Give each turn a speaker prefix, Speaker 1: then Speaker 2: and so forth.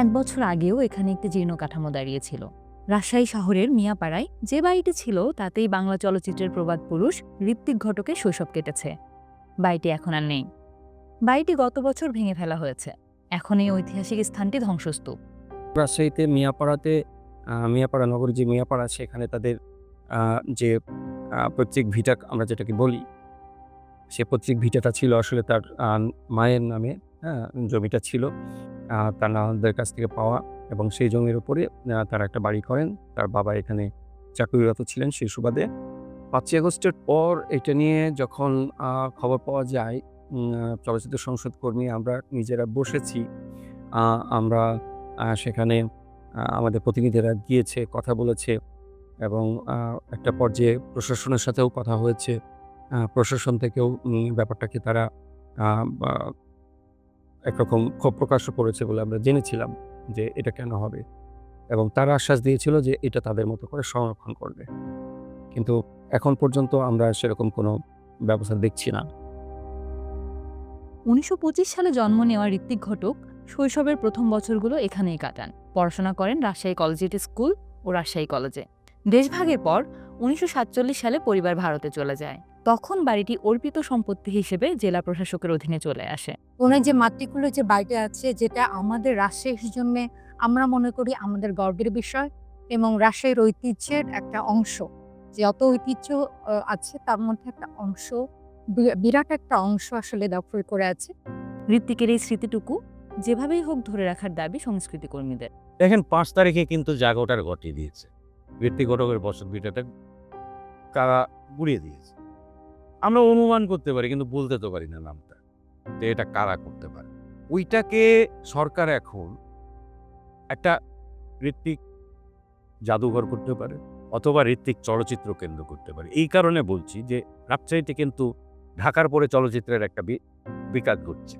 Speaker 1: এক বছর আগেও এখানে একটি জীর্ণ কাঠামো দাঁড়িয়েছিল। রাজশাহী শহরের মিয়াপাড়ায় যে বাড়িটি ছিল, তাতেই বাংলা চলচ্চিত্রের প্রবাদ পুরুষ ঋত্বিক ঘটকের শৈশব কেটেছে। বাড়িটি এখন আর নেই। বাড়িটি গত বছর ভেঙে ফেলা হয়েছে। এখন এই ঐতিহাসিক স্থানটি ধ্বংসস্তূপ।
Speaker 2: রাজশাহীতে মিয়াপাড়াতে মিয়াপাড়া নগর যে মিয়াপাড়া, সেখানে তাদের যে পৈতৃক ভিটা, আমরা যেটাকে বলি, সে পৈতৃক ভিটাটা ছিল আসলে তার মায়ের নামে হ্যাঁ জমিটা ছিল। তার নানাদের কাছ থেকে পাওয়া এবং সেই জমির উপরে তারা একটা বাড়ি করেন। তার বাবা এখানে চাকরিরত ছিলেন সেই সুবাদে। পাঁচই আগস্টের পর এটা নিয়ে যখন খবর পাওয়া যায় চলচ্চিত্র সংসদ কর্মী আমরা নিজেরা বসেছি আমরা সেখানে আমাদের প্রতিনিধিরা গিয়েছে, কথা বলেছে এবং একটা পর্যায়ে প্রশাসনের সাথেও কথা হয়েছে। প্রশাসন থেকেও ব্যাপারটাকে তারা একরকম ক্ষোভ প্রকাশ করেছে বলে আমরা জেনেছিলাম যে এটা কেন হবে। এবং তারা আশ্বাস দিয়েছিল যে এটা তাদের মতো করে সংরক্ষণ করবে। কিন্তু এখন পর্যন্ত আমরা সেরকম কোনো ব্যবস্থা দেখছি না।
Speaker 1: উনিশশো পঁচিশ সালে জন্ম নেওয়া ঋত্বিক ঘটক শৈশবের প্রথম বছরগুলো এখানেই কাটান। পড়াশোনা করেন রাজশাহী কলেজিয়েট স্কুল ও রাজশাহী কলেজে। দেশভাগের পর উনিশশো সাতচল্লিশ সালে পরিবার ভারতে চলে যায়। তখন বাড়িটি অর্পিত সম্পত্তি হিসেবে জেলা প্রশাসকের অধীনে চলে আসে।
Speaker 3: ওনার যে মাতৃকুলে যে বাড়িটা আছে যেটা আমাদের রাজশাহীর জন্য আমরা মনে করি আমাদের গর্বের বিষয় এবং রাজশাহীর ঐতিহ্যের একটা অংশ। যে অত ঐতিহ্য আছে তার মধ্যে একটা অংশ বিরাট একটা অংশ আসলে দখল করে আছে।
Speaker 1: ঋত্বিকের এই স্মৃতিটুকু যেভাবেই হোক ধরে রাখার দাবি সংস্কৃতি কর্মীদের।
Speaker 4: দেখেন পাঁচ তারিখে কিন্তু জাগোটার ঘটিয়ে দিয়েছে। বৃত্তি ঘটকের বসত ভিটাটা কারা গুড়িয়ে দিয়েছে। আমরা অনুমান করতে পারি, কিন্তু বলতে তো পারি না নামটা যে এটা কারা করতে পারে। ওইটাকে সরকার এখন একটা ঋত্বিক জাদুঘর করতে পারে অথবা ঋত্বিক চলচ্চিত্র কেন্দ্র করতে পারে। এই কারণে বলছি যে রাজশাহীতে কিন্তু ঢাকার পরে চলচ্চিত্রের একটা বিকাশ ঘটছে।